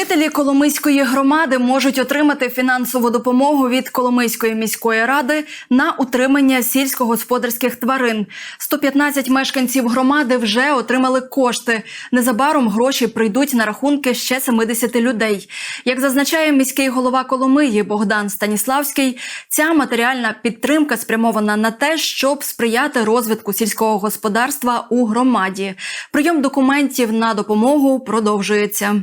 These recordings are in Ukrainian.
Жителі Коломийської громади можуть отримати фінансову допомогу від Коломийської міської ради на утримання сільськогосподарських тварин. 115 мешканців громади вже отримали кошти. Незабаром гроші прийдуть на рахунки ще 70 людей. Як зазначає міський голова Коломиї Богдан Станіславський, ця матеріальна підтримка спрямована на те, щоб сприяти розвитку сільського господарства у громаді. Прийом документів на допомогу продовжується.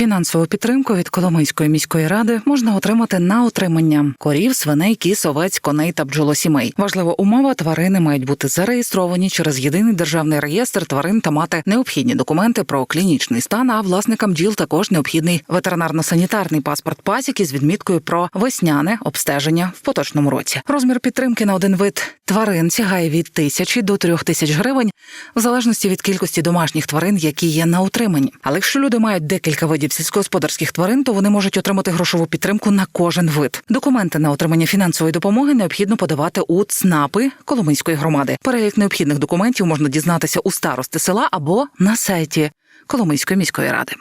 Фінансову підтримку від Коломийської міської ради можна отримати на отримання корів, свиней, кіз, овець, коней та бджолосімей. Важлива умова тварини мають бути зареєстровані через єдиний державний реєстр тварин та мати необхідні документи про клінічний стан. А власникам бджіл також необхідний ветеринарно-санітарний паспорт пасіки з відміткою про весняне обстеження в поточному році. Розмір підтримки на один вид тварин сягає від тисячі до трьох тисяч гривень, в залежності від кількості домашніх тварин, які є на утриманні. Але якщо люди мають декілька видів сільськогосподарських тварин, то вони можуть отримати грошову підтримку на кожен вид. Документи на отримання фінансової допомоги необхідно подавати у ЦНАПи Коломийської громади. Перелік необхідних документів можна дізнатися у старости села або на сайті Коломийської міської ради.